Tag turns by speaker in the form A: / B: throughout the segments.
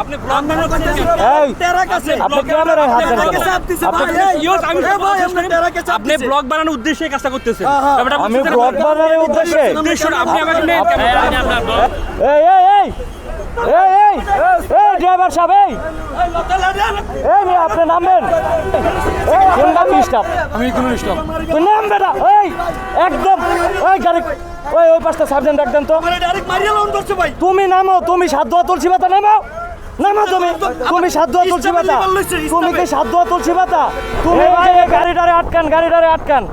A: আপনি ব্লগ বানানোর কথা
B: এই আপনি ক্যামেরায় হাত দেন কেন? আপনি-
A: আপনি ব্লগ বানানোর উদ্দেশ্যে কাজটা করতেছেন।
B: আমি ব্লগ বানানোর উদ্দেশ্যে।
A: আপনি আমাকে
B: এই এই এই এই এই এই ড্রাইভার সাহেব এই। এই মেয়ে, আপনি নামবেন। কোন গাড়ি স্টাফ?
A: আমি কোন স্টপ
B: তুই নাম বেটা এই একদম ওই গাড়ি ওই ওই পাশটা সার্জেন্ট একদম তো। তুমি নামো তুমি সাত দোয়া তুলসী পাতা নামো। নামো তুমি তুমি সাত দোয়া তুলসী পাতা তুমি কি সাত দোয়া তুলসী পাতা তুমি গাড়িটারে আটকান গাড়িটারে আটকান।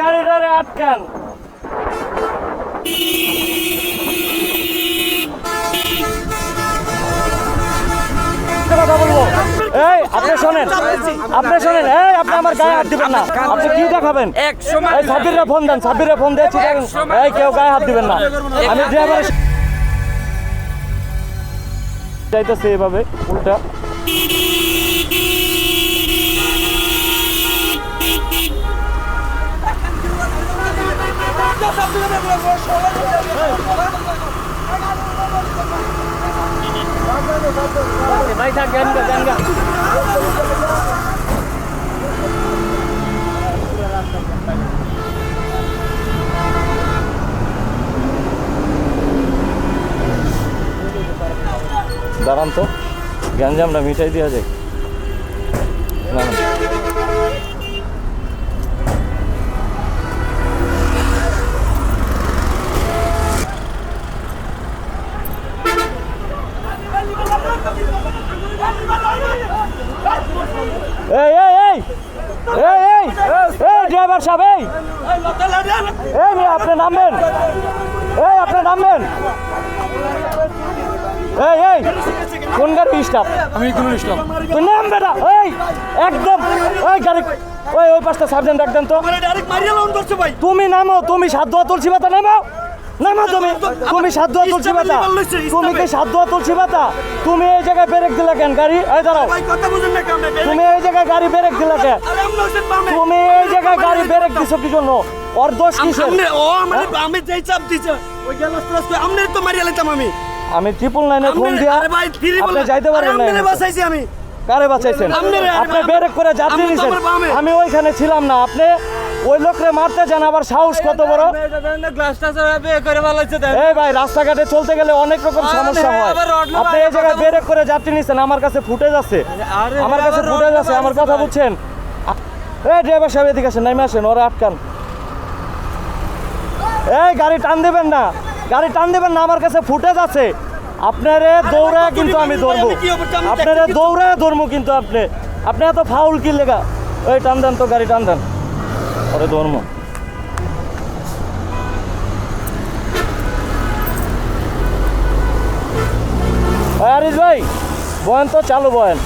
B: গাড়িটারে আটকান। কথা বলব। এই আপনি শোনেন। আপনি শোনেন। এই আপনি আমার গায়ে হাত দিবেন না। আপনি কি দেখাবেন?
A: এক সময়
B: এই সাব্বিরে ফোন দেন সাব্বিরে ফোন দিয়ে ঠিক আছে এই কেউ গায়ে হাত দিবেন না। আমি ড্রাইভার যাইতেছে এভাবে উল্টা। দাঁড়ান তো গ্যাঞ্জামটা মিটাই দেওয়া যায় দাঁড়ান এই এই এই এই এই এই ড্রাইভার সাহেব এই। এই মেয়ে, আপনি নামবেন। এই আপনি নামবেন। এই এই কোন গাড়ি স্টাফ
A: আমি কোন স্টপ
B: তুই নাম বেটা এই একদম ওই গাড়ি ওই ওই পাশটা সার্জেন্ট একদম তো। তুমি নামো তুমি সাত দোয়া তুলসী পাতা নামো। তুমি তুমি সাত দোয়া তুলসী পাতা তুমি কি তুলসী পাতা তুমি এই জায়গায় ব্রেক দিলে কেন গাড়ি? এই দাঁড়াও। তুমি এই জায়গায় গাড়ি ব্রেক দিলে কেন? তুমি এই জায়গায় গাড়ি ব্রেক দিছো কি জন্য? ওর দোষ কিসের?
C: আমি যেই চাপ দিছে ওই গেল আমনে তো মারিয়া লাইতাম আমি।
B: আমি ট্রিপল নাইনে ফোন দিয়া
C: আরে ভাই ফিরি
B: আপনি যাইতে পারবেন না
C: আমি।
B: কারে বাঁচাইছেন? আপনি ব্রেক করে যাত্রী নিছেন আমি ওইখানে ছিলাম না আপনি ওই লোকরে মারতে যান আবার সাহস কত বড়? এই ভাই রাস্তাঘাটে চলতে গেলে অনেক রকম সমস্যা হয়। আপনি এই জায়গায় ব্রেক করে যাত্রী নিচ্ছেন আমার কাছে ফুটেজ আছে। আমার কাছে ফুটেজ আছে আমার কথা। বুঝছেন? এই ড্রাইভার সাহেব এদিকে আসেন নামে আসেন ওরা আটকান। এই গাড়ি টান দেবেন না। গাড়ি টান দেবেন না আমার কাছে ফুটেজ আছে। আপনারে দৌড়ায় কিন্তু আমি ধরবো। আপনারে দৌড়ায় ধরবো কিন্তু আপনি। আপনি এত ফাউল কি লেগা ওই টান দেন তো গাড়ি টান দেন। ওরে ধর্ম। আরিস ভাই বয়ান তো চালু বয়ান।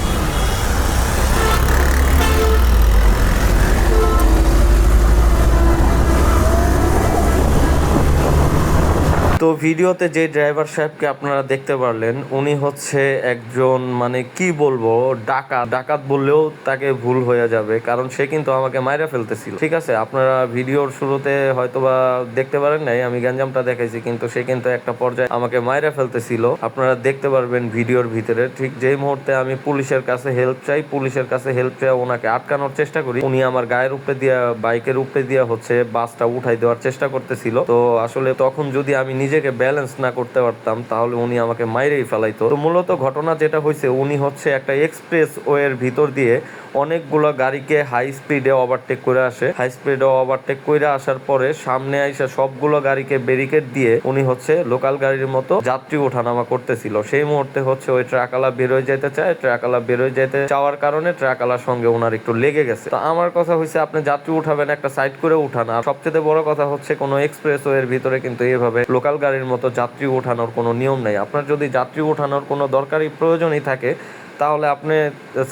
D: তো ভিডিওতে যে ড্রাইভার সাহেবকে আপনারা দেখতে পারলেন, উনি হচ্ছে একজন মানে কি বলব, ডাকাত। ডাকাত বললেও তাকে ভুল হয়ে যাবে, কারণ সে কিন্তু আমাকে মাইরা ফেলতেছিল। ঠিক আছে, আপনারা ভিডিওর শুরুতে হয়তোবা দেখতে পারেন নাই, আমি গ্যাঞ্জামটা দেখাইছি, কিন্তু সে কিন্তু একটা পর্যায়ে আমাকে মাইরা ফেলতেছিল। আপনারা দেখতে পারবেন ভিডিওর ভিতরে, ঠিক যেই মুহূর্তে আমি পুলিশের কাছে হেল্প চাই, পুলিশের কাছে হেল্প চাই ওনাকে আটকানোর চেষ্টা করি। উনি আমার গায়ের উপরে দিয়া, বাইকের উপরে দিয়া হচ্ছে বাসটা উঠাই দেওয়ার চেষ্টা করতেছিল। তো আসলে তখন যদি আমি নিজেকে ব্যালেন্স না করতে পারতাম, তাহলে উনি আমাকে মাইরেই ফেলাইতো। তো মূলত ঘটনা যেটা হয়েছে উনি হচ্ছে একটা এক্সপ্রেস ওয়ের ভিতর দিয়ে অনেকগুলো গাড়িকে হাই স্পিডে ওভারটেক করে আসে। হাই স্পিডে ওভারটেক করে আসার পরে সামনে আইসা সবগুলো গাড়িকে ব্যারিকেড দিয়ে উনি হচ্ছে লোকাল গাড়ির মতো যাত্রী ওঠানামা করতেছিল। সেই মুহূর্তে হচ্ছে ওই ট্রাকালা বেরোয় যেতে চায়। ট্রাকালা বেরোয় যেতে চাওয়ার কারণে ট্রাকালার সঙ্গে ওনার একটু লেগে গেছে। তো আমার কথা হচ্ছে আপনি যাত্রী উঠাবেন, একটা সাইড করে উঠান। আর সবচেয়ে বড় কথা হচ্ছে, কোনো এক্সপ্রেস ওয়ের ভিতরে কিন্তু এইভাবে লোকাল গাড়ির মতো যাত্রী ওঠানোর কোনো নিয়ম নেই। আপনার যদি যাত্রী ওঠানোর কোনো দরকারি প্রয়োজনই থাকে তাহলে আপনি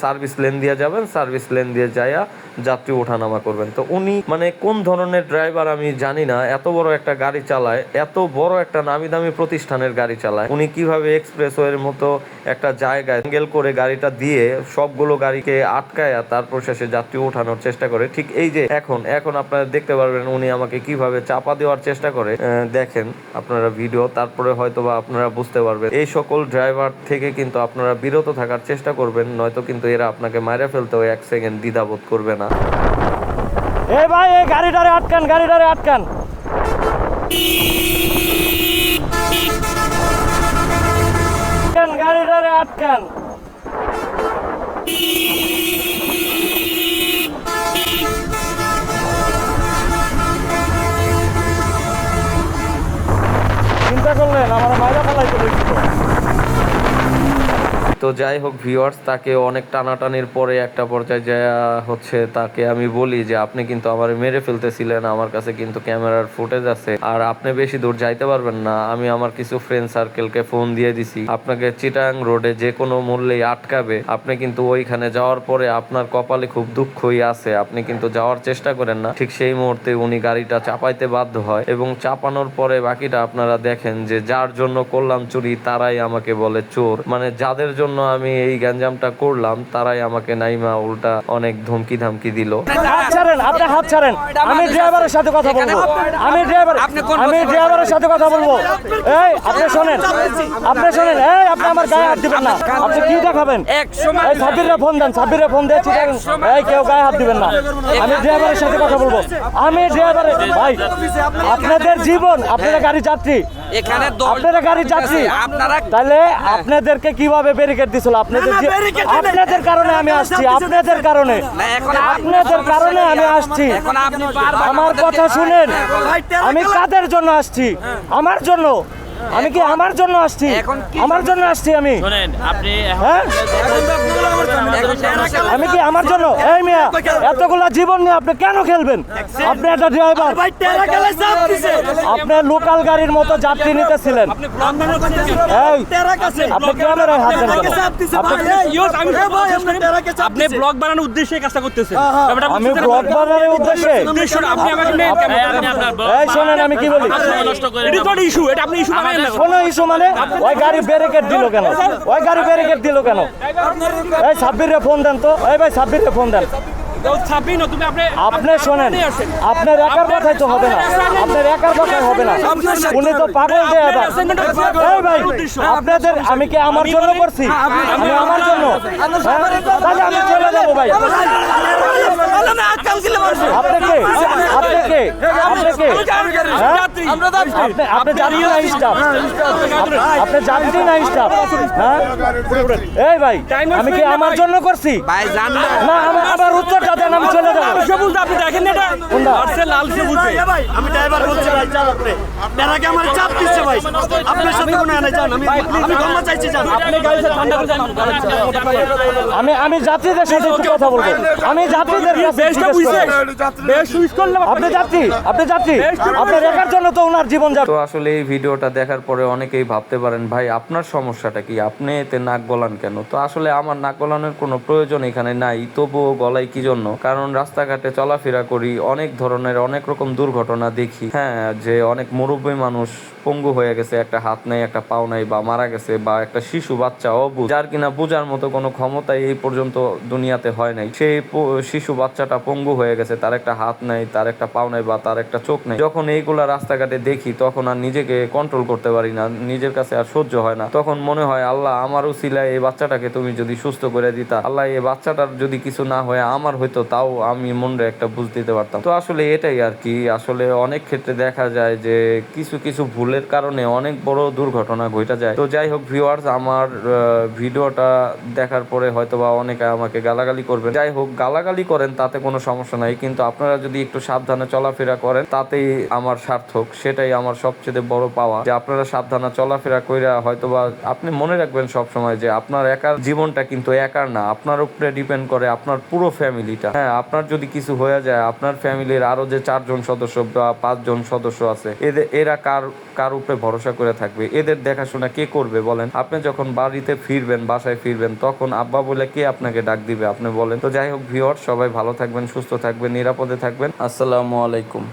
D: সার্ভিস লেন দিয়ে যাবেন, সার্ভিস লেন দিয়ে যাইয়া যাত্রী ওঠানামা করবেন। তো উনি মানে কোন ধরনের ড্রাইভার আমি জানি না, এত বড় একটা গাড়ি চালায়, এত বড় একটা নামি দামি প্রতিষ্ঠানের গাড়ি চালায়, উনি কীভাবে এক্সপ্রেসওয়ের মতো একটা জায়গায় অ্যাঙ্গেল করে গাড়িটা দিয়ে সবগুলো গাড়িকে আটকায়া তারপর শেষে যাত্রী ওঠানোর চেষ্টা করে? ঠিক এই যে এখন এখন আপনারা দেখতে পারবেন উনি আমাকে কীভাবে চাপা দেওয়ার চেষ্টা করে। দেখেন আপনারা ভিডিও তারপরে হয়তো বা আপনারা বুঝতে পারবেন। এই সকল ড্রাইভার থেকে কিন্তু আপনারা বিরত থাকার চেষ্টা করবেন নয়তো কিন্তু এরা আপনাকে মাইরা ফেলতেও এক সেকেন্ড দ্বিধাবোধ করবে না।
B: এ ভাই এই গাড়িটারে আটকান গাড়িটারে আটকান, গাড়িটারে আটকান। চিন্তা করলেন আমার
D: তো যাই হোক ভিউয়ার্স তাকে অনেক টানাটানির পরে একটা পর্যায়ে যা হচ্ছে তাকে আমি বলি যে, আপনি কিন্তু আমার মেরে ফেলতেছিলেন, আমার কাছে কিন্তু ক্যামেরার ফুটেজ আছে আর আপনি বেশি দূর যাইতে পারবেন না। আমি আমার কিছু ফ্রেন্ড সার্কেলকে ফোন দিয়ে দিছি। আপনাকে চিটাং রোডে যে কোনো মূল্যেই আটকাবে। আপনি কিন্তু ওইখানে যাওয়ার পরে আপনার কপালে খুব দুঃখই আছে। আপনি কিন্তু যাওয়ার চেষ্টা করেন না। ঠিক সেই মুহূর্তে উনি গাড়িটা চাপাইতে বাধ্য হয় এবং চাপানোর পরে বাকিটা আপনারা দেখেন যে, যার জন্য করলাম চুরি, তারাই আমাকে বলে চোর। মানে যাদের জন্য আমি এই গ্যাঞ্জামটা করলাম তারাই আমাকে নাইমা উল্টা অনেক ধমকি ধামকি দিল
B: হাত ছাড়েন আপনি হাত ছাড়েন। আমি ড্রাইভারের সাথে কথা বলব। আমি ড্রাইভার আমি ড্রাইভারের সাথে কথা বলব। এই আপনি শোনেন। আপনি শোনেন। এই আপনি আমার গায়ে হাত দিবেন না। আপনি কি দেখাবেন? এই সাব্বিরে ফোন দেন সাব্বিরে ফোন দিয়ে ঠিক এই কেউ গায়ে হাত দিবেন না। আমি ড্রাইভারের সাথে কথা বলব। আমি ড্রাইভারের ভাই আপনাদের জীবন আপনারা গাড়ি যাত্রী।
A: এখানে
B: আপনারা গাড়ি যাত্রী
A: আপনারা
B: তাহলে আপনাদেরকে কীভাবে ব্যারিকেড দিছিল? আপনাদের। আপনাদের কারণে আমি আসছি আপনাদের কারণে। আপনাদের কারণে আমি আসছি।
A: এখন আপনি বারবার
B: আমার কথা শুনেন। আমি কাদের জন্য আসছি? আমার জন্য। আমি কি আমার জন্য আসছি? আমার জন্য আসছি আমি।
E: শোনেন আপনি এখন
B: হ্যাঁ? আমি কি আমার জন্য? এই মিয়া এতগুলা জীবন নিয়ে আপনি কেন খেলবেন? আপনি একটা ড্রাইভার
C: ভাই টেরা খেলায় চাপ দিছে
B: আপনি লোকাল গাড়ির মতো যাত্রী নিতেছিলেন আপনি
C: ভাই ভাই।
E: ব্লগ বানানোর উদ্দেশ্যে কাজটা করতেছেন।
B: আমি ব্লগ বানানোর উদ্দেশ্যে।
E: উদ্দেশ্যটা আপনি আমাকে নেন কেন?
B: এই শোনেন আমি কি বলি?
E: এটা ইস্যু এটা আপনি ইস্যু বানাবেন না।
B: কোনো ইস্যু মানে ওই গাড়ি ব্যারিকেড দিল কেন? ওই গাড়ি ব্যারিকেড দিল কেন? এই সাব্বিরে ফোন দেন তো। এই ভাই সাব্বিরে ফোন দেন।
E: আপনি
B: আপনি শোনেন আপনার একার কথাই তো হবে না আপনার একার কথাই হবে না উনি তো পাগল ড্রাইভার এই ভাই আপনাদের আমি কি আমার জন্য করছি আমি আমার জন্য হ্যাঁ? তাহলে আমি চলে যাব ভাই আপনি হ্যাঁ? না স্টাফ আপনি না স্টাফ হ্যাঁ এই আমি কি আমার জন্য করছি
A: না
B: না আমার
E: আপনি দেখেন না এটা? আসছে লাল সবুজ।
C: ভাই, আমি ড্রাইভার বলছি ভাই চাপ আপনি টেরাকে আমার চাপ দিচ্ছে ভাই। আপনার সাথে কোনো এনে যান আমি আমি ক্ষমা চাইছি যান।
E: আপনি গাড়িতে ঠান্ডা করে যান।
B: আমি আমি যাত্রীদের সাথে একটু কথা বলব। আমি যাত্রীদের
E: বেশটা বুঝছে বেশ সুইচ করলাম
B: আপনি যাত্রী আপনি যাত্রী। আপনার একার জন্য তো ওনার জীবন যাবে
D: তো আসলে এই ভিডিওটা দেখার পরে অনেকেই ভাবতে পারেন ভাই আপনার সমস্যাটা কি? আপনি এতে নাক গলান কেন? তো আসলে আমার নাক গলানোর কোনো প্রয়োজন এখানে নাই তবুও গলায় কি জন্য? কারণ রাস্তাঘাটে চলাফেরা করি, অনেক ধরনের, অনেক রকম দুর্ঘটনা দেখি। হ্যাঁ যে অনেক মুরব্বী মানুষ পঙ্গু হয়ে গেছে, একটা হাত নাই, একটা পাও নাই, বা মারা গেছে, বা একটা শিশু, বাচ্চা, অবুঝ, যার কিনা বোঝার মতো কোনো ক্ষমতাই এই পর্যন্ত দুনিয়াতে হয় নাই। সেই শিশু বাচ্চাটা পঙ্গু হয়ে গেছে, তার একটা হাত নাই, তার একটা পাও নাই, বা তার একটা চোখ নেই। যখন এইগুলা রাস্তাঘাটে দেখি, তখন আর নিজেকে কন্ট্রোল করতে পারি না, নিজের কাছে আর সহ্য হয় না। তখন মনে হয়, আল্লাহ, আমার উসিলায় এই বাচ্চাটাকে তুমি যদি সুস্থ করে দিতা, আল্লাহ, এই বাচ্চাটার যদি কিছু না হয়, আমার হয়তো তাও আমি মনে একটা বুঝ দিতে পারতাম। তো আসলে এটাই আর কি, আসলে অনেক ক্ষেত্রে দেখা যায় যে কিছু কিছু ভুলের কারণে অনেক বড় দুর্ঘটনা ঘটা যায়। তো যাই হোক ভিউয়ার্স আমার ভিডিওটা দেখার পরে হয়তো বা অনেকে আমাকে গালাগালি করবেন। যাই হোক, গালাগালি করেন তাতে কোনো সমস্যা নাই, কিন্তু আপনারা যদি একটু সাবধানে চলাফেরা করেন, তাতেই আমার সার্থক। সেটাই আমার সবচেয়ে বড় পাওয়া, যে আপনারা সাবধানে চলাফেরা কইরা হয়তোবা আপনি মনে রাখবেন সব সময় যে আপনার একার জীবনটা কিন্তু একার না, আপনার উপরে ডিপেন্ড করে আপনার পুরো ফ্যামিলিটা হ্যাঁ আপনার যদি কিছু হয়ে যায়, আপনার ফ্যামিলির আরও যে চারজন সদস্য বা পাঁচজন সদস্য আছে এদের এরা কার কার উপরে ভরসা করে থাকবে? এদের দেখাশোনা কে করবে বলেন? আপনি যখন বাড়িতে ফিরবেন, বাসায় ফিরবেন, তখন আব্বা বলে কে আপনাকে ডাক দিবে আপনি বলেন? তো যাই হোক ভিওর সবাই ভালো থাকবেন, সুস্থ থাকবেন, নিরাপদে থাকবেন। আসসালামু আলাইকুম।